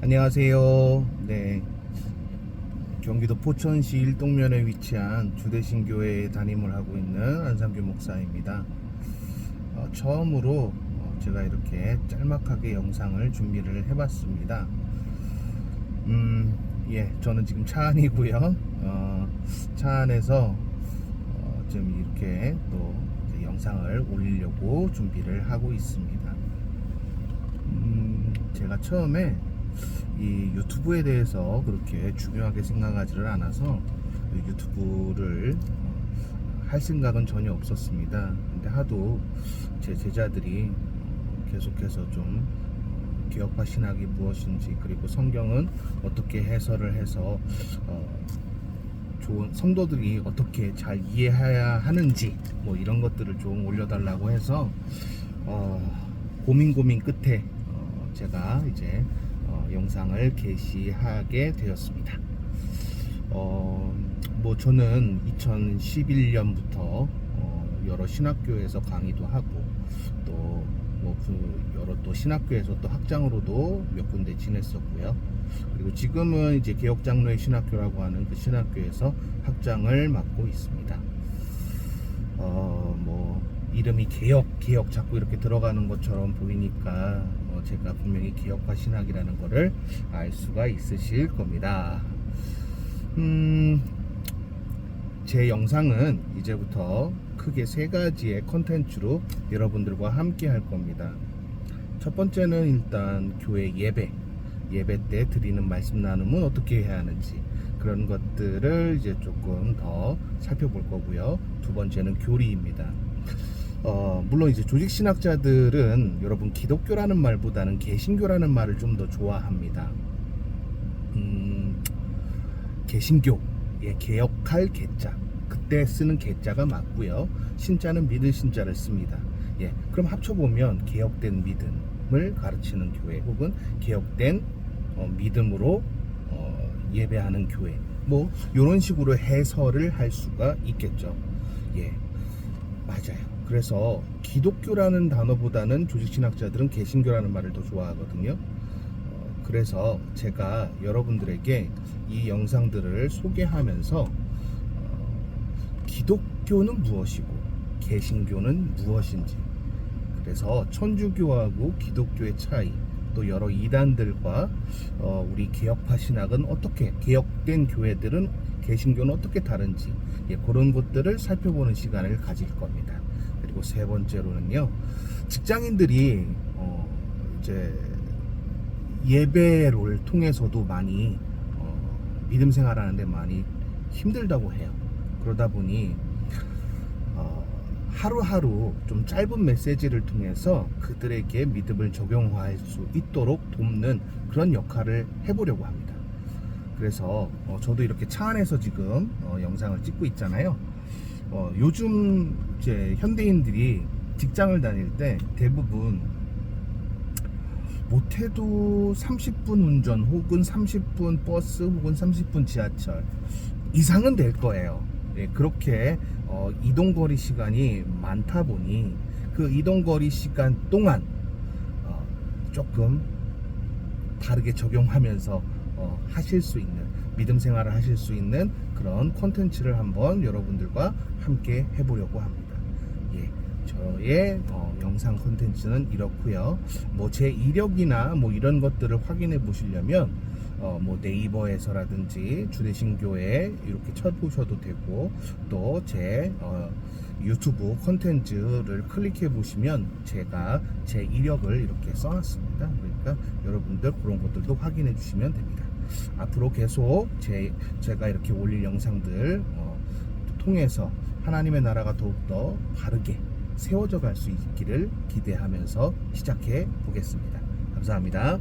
안녕하세요. 네. 경기도 포천시 일동면에 위치한 주대신교회에 담임을 하고 있는 안상규 목사입니다. 어, 처음으로 어, 제가 이렇게 짤막하게 영상을 준비를 해봤습니다. 음, 예, 저는 지금 차 안이고요. 어, 차 안에서 어, 좀 이렇게 또 영상을 올리려고 준비를 하고 있습니다. 음, 제가 처음에 이 유튜브에 대해서 그렇게 중요하게 생각하지를 않아서 이 유튜브를 어, 할 생각은 전혀 없었습니다. 근데 하도 제 제자들이 어, 계속해서 좀 어, 개혁파 신학이 무엇인지 그리고 성경은 어떻게 해설을 해서 어, 좋은 성도들이 어떻게 잘 이해해야 하는지 뭐 이런 것들을 좀 올려달라고 해서 어, 고민 고민 끝에 어, 제가 이제 어, 영상을 게시하게 되었습니다. 어, 뭐 저는 2011년부터 어, 여러 신학교에서 강의도 하고 또 뭐 그 여러 또 신학교에서 또 학장으로도 몇 군데 지냈었고요. 그리고 지금은 이제 개혁 장로의 신학교라고 하는 그 신학교에서 학장을 맡고 있습니다. 어, 뭐 이름이 개혁 개혁 자꾸 이렇게 들어가는 것처럼 보이니까 어, 제가 분명히 개혁과 신학이라는 거를 알 수가 있으실 겁니다. 음, 제 영상은 이제부터 크게 세 가지의 컨텐츠로 여러분들과 함께 할 겁니다. 첫 번째는 일단 교회 예배, 예배 때 드리는 말씀 나눔은 어떻게 해야 하는지 그런 것들을 이제 조금 더 살펴볼 거고요. 두 번째는 교리입니다. 어, 물론 이제 조직 신학자들은 여러분 기독교라는 말보다는 개신교라는 말을 좀 더 좋아합니다. 음, 개신교, 예, 개혁할 개자. 그때 쓰는 개자가 맞고요. 신자는 믿을 신자를 씁니다. 예, 그럼 합쳐보면 개혁된 믿음을 가르치는 교회 혹은 개혁된 어, 믿음으로 어, 예배하는 교회. 뭐 이런 식으로 해설을 할 수가 있겠죠. 예. 그래서 기독교라는 단어보다는 조직신학자들은 개신교라는 말을 더 좋아하거든요. 어, 그래서 제가 여러분들에게 이 영상들을 소개하면서 어, 기독교는 무엇이고 개신교는 무엇인지 그래서 천주교하고 기독교의 차이 또 여러 이단들과 어, 우리 개혁파 신학은 어떻게 개혁된 교회들은 개신교는 어떻게 다른지 예, 그런 것들을 살펴보는 시간을 가질 겁니다. 그리고 세 번째로는요 직장인들이 어, 이제 예배를 통해서도 많이 어, 믿음 생활하는데 많이 힘들다고 해요. 그러다 보니 어, 하루하루 좀 짧은 메시지를 통해서 그들에게 믿음을 적용할 수 있도록 돕는 그런 역할을 해보려고 합니다. 그래서 어, 저도 이렇게 차 안에서 지금 어, 영상을 찍고 있잖아요. 어, 요즘 이제 현대인들이 직장을 다닐 때 대부분 못해도 30분 운전 혹은 30분 버스 혹은 30분 지하철 이상은 될 거예요. 예, 그렇게 어, 이동거리 시간이 많다 보니 그 이동거리 시간 동안 어, 조금 다르게 적용하면서 어, 하실 수 있는 믿음 생활을 하실 수 있는 그런 콘텐츠를 한번 여러분들과 함께 해보려고 합니다. 예, 저의 어, 영상 콘텐츠는 이렇고요. 뭐 제 이력이나 뭐 이런 것들을 확인해 보시려면 어, 뭐 네이버에서라든지 주대신교회 이렇게 쳐보셔도 되고 또제 어, 유튜브 콘텐츠를 클릭해 보시면 제가 제 이력을 이렇게 써놨습니다. 그러니까 여러분들 그런 것들도 확인해 주시면 됩니다. 앞으로 계속 제, 제가 이렇게 올릴 영상들 어, 통해서 하나님의 나라가 더욱더 바르게 세워져 갈 수 있기를 기대하면서 시작해 보겠습니다. 감사합니다.